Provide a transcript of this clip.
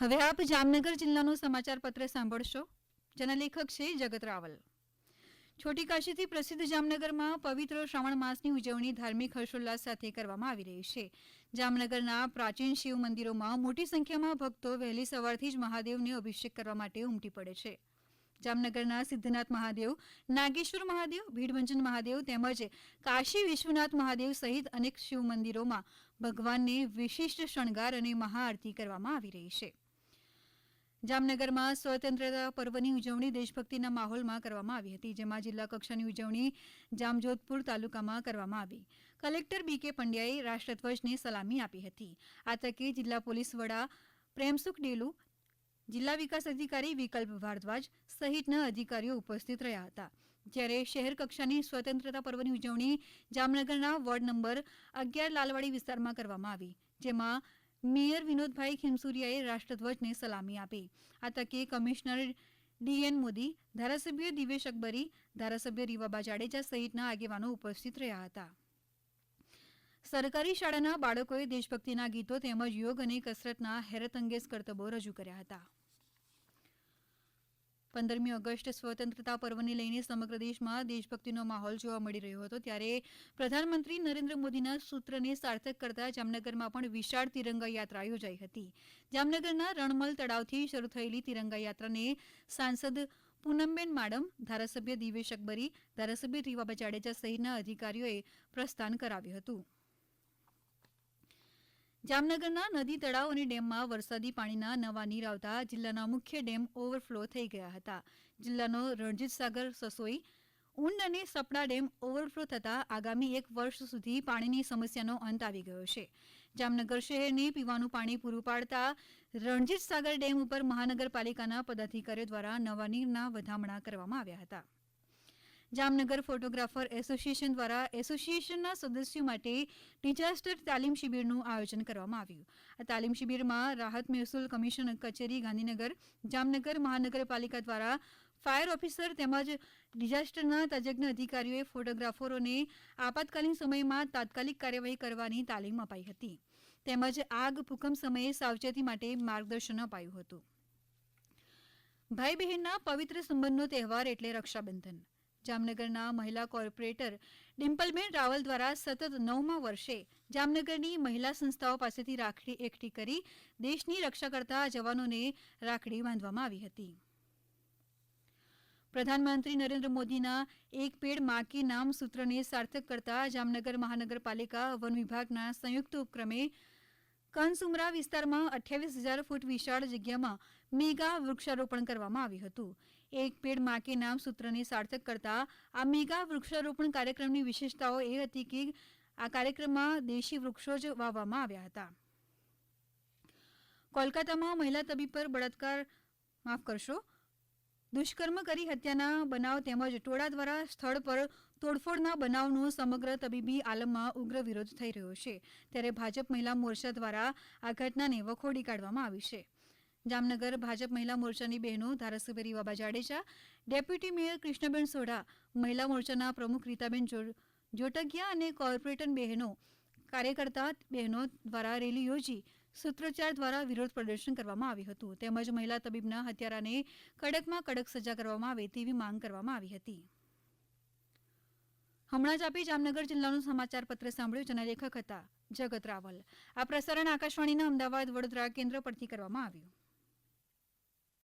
હવે આપ જામનગર જિલ્લાનું સમાચાર પત્ર સાંભળશો. જેના લેખક છે જગત રાવલ. છોટી કાશીથી પ્રસિદ્ધ જામનગરમાં પવિત્ર શ્રાવણ માસની ઉજવણી ધાર્મિક હર્ષોલ્લાસ સાથે કરવામાં આવી રહી છે. જામનગરના પ્રાચીન શિવ મંદિરોમાં મોટી સંખ્યામાં ભક્તો વહેલી સવારથી જ મહાદેવને અભિષેક કરવા માટે ઉમટી પડે છે. જામનગરના સિદ્ધનાથ મહાદેવ, નાગેશ્વર મહાદેવ, ભીડભંજન મહાદેવ તેમજ કાશી વિશ્વનાથ મહાદેવ સહિત અનેક શિવ મંદિરોમાં ભગવાનને વિશિષ્ટ શણગાર અને મહાઆરતી કરવામાં આવી રહી છે. જામનગરમાં સ્વતંત્રતા પર્વની ઉજવણી દેશભક્તિના માહોલમાં કરવામાં આવી હતી, જેમાં જિલ્લા કક્ષાની ઉજવણી જામજોધપુર તાલુકામાં કરવામાં આવી. કલેક્ટર બી કે પંડ્યાએ રાષ્ટ્રધ્વજને સલામી આપી હતી. આ તકે જિલ્લા પોલીસ વડા પ્રેમસુખ ડેલુ, જિલ્લા વિકાસ અધિકારી વિકલ્પ ભારદ્વાજ સહિતના અધિકારીઓ ઉપસ્થિત રહ્યા હતા. જ્યારે શહેર કક્ષાની સ્વતંત્રતા પર્વની ઉજવણી જામનગરના વોર્ડ નંબર અગિયાર લાલવાડી વિસ્તારમાં કરવામાં આવી, જેમાં મેયર વિનોદભાઈ ખીમસુરિયાએ રાષ્ટ્રધ્વજને સલામી આપી. આ તકે કમિશનર ડીએન મોદી, ધારાસભ્ય દિવેશ અકબરી, ધારાસભ્ય રીવાબા જાડેજા સહિતના આગેવાનો ઉપસ્થિત રહ્યા હતા. સરકારી શાળાના બાળકોએ દેશભક્તિના ગીતો તેમજ યોગ અને કસરતના હેરતઅંગેજ કરતબો રજૂ કર્યા હતા. પંદરમી ઓગસ્ટ સ્વતંત્રતા પર્વને લઈને સમગ્ર દેશમાં દેશભક્તિનો માહોલ જોવા મળી રહ્યો હતો. ત્યારે પ્રધાનમંત્રી નરેન્દ્ર મોદીના સૂત્રને સાર્થક કરતા જામનગરમાં પણ વિશાળ તિરંગા યાત્રા યોજાઈ હતી. જામનગરના રણમલ તળાવથી શરૂ થયેલી તિરંગા યાત્રાને સાંસદ પૂનમબેન માડમ, ધારાસભ્ય દિવેશ અકબરી, ધારાસભ્ય રીવાબા જાડેજા સહિતના અધિકારીઓએ પ્રસ્થાન કરાવ્યું હતું. જામનગરના નદી તળાવ અને ડેમમાં વરસાદી પાણીના નવા નીર આવતા જિલ્લાના મુખ્ય ડેમ ઓવરફ્લો થઈ ગયા હતા. જિલ્લાનો રણજીત સાગર, સસોઈ, ઊંડ અને સપડા ડેમ ઓવરફ્લો થતાં આગામી એક વર્ષ સુધી પાણીની સમસ્યાનો અંત આવી ગયો છે. જામનગર શહેરને પીવાનું પાણી પૂરું પાડતા રણજીત સાગર ડેમ ઉપર મહાનગરપાલિકાના પદાધિકારીઓ દ્વારા નવા નીરના વધામણા કરવામાં આવ્યા હતા. જામનગર ફોટોગ્રાફર એસોસિએશન દ્વારા એસોસિએશનના સદસ્યો માટે ડિઝાસ્ટર તાલીમ શિબિરનું આયોજન કરવામાં આવ્યું. આ તાલીમ શિબિરમાં રાહત મહેસૂલ કમિશન કચેરી, ગાંધીનગર, જામનગર મહાનગરપાલિકા દ્વારા ફાયર ઓફિસર તેમજ ડિઝાસ્ટરના તજજ્ઞ અધિકારીઓએ ફોટોગ્રાફરોને આપાતકાલીન સમયમાં તાત્કાલિક કાર્યવાહી કરવાની તાલીમ અપાઈ હતી. તેમજ આગ ભૂકંપ સમયે સાવચેતી માટે માર્ગદર્શન અપાયું હતું. ભાઈ બહેનના પવિત્ર સંબંધનો તહેવાર એટલે રક્ષાબંધન. જામનગરના મહિલા કોર્પોરેટર ડિમ્પલબેન રાવલ દ્વારા સતત નવમા વર્ષે જામનગરની મહિલા સંસ્થાઓ પાસેથી રાખડી એકઠી કરી દેશની રક્ષા કરતા જવાનોને રાખડી બાંધવામાં આવી હતી. પ્રધાનમંત્રી નરેન્દ્ર મોદીના એક પેડમાં કી નામ સૂત્રને સાર્થક કરતા જામનગર મહાનગરપાલિકા વન વિભાગના સંયુક્ત ઉપક્રમે કનસુમરા વિસ્તારમાં અઠ્યાવીસ હજાર ફૂટ વિશાળ જગ્યામાં મેગા વૃક્ષારોપણ કરવામાં આવ્યું હતું. એક પેડમાં કે નામ સૂત્રને સાર્થક કરતા આ મેગા વૃક્ષારોપણ કાર્યક્રમની વિશેષતાઓ એ હતી કે આ કાર્યક્રમમાં દેશી વૃક્ષો જ વાવવામાં આવ્યા હતા. કોલકાતામાં મહિલા તબીબ પર બળાત્કાર, માફ કરશો, દુષ્કર્મ કરી હત્યાના બનાવ તેમજ ટોળા દ્વારા સ્થળ પર તોડફોડના બનાવનો સમગ્ર તબીબી આલમમાં ઉગ્ર વિરોધ થઈ રહ્યો છે. ત્યારે ભાજપ મહિલા મોરચા દ્વારા આ ઘટનાને વખોડી કાઢવામાં આવી છે. જામનગર ભાજપ મહિલા મોરચાની બહેનો ધારાસભ્ય રીવાબા જાડેજા, ડેપ્યુટી મેયર કૃષ્ણબેન સોઢા, મહિલા મોરચાના પ્રમુખ રીતાબેન જોટગિયા અને કોર્પોરેટર બહેનો, કાર્યકર્તા બહેનો દ્વારા રેલી યોજી સૂત્રોચ્ચાર દ્વારા વિરોધ પ્રદર્શન કરવામાં આવ્યું હતું. તેમજ મહિલા તબીબના હત્યારાને કડકમાં કડક સજા કરવામાં આવે તેવી માંગ કરવામાં આવી હતી. હમણાં જ આપી જામનગર જિલ્લાનું સમાચાર પત્ર સાંભળ્યું, જેના લેખક હતા જગત રાવલ. આ પ્રસારણ આકાશવાણીના અમદાવાદ વડોદરા કેન્દ્ર પરથી કરવામાં આવ્યું.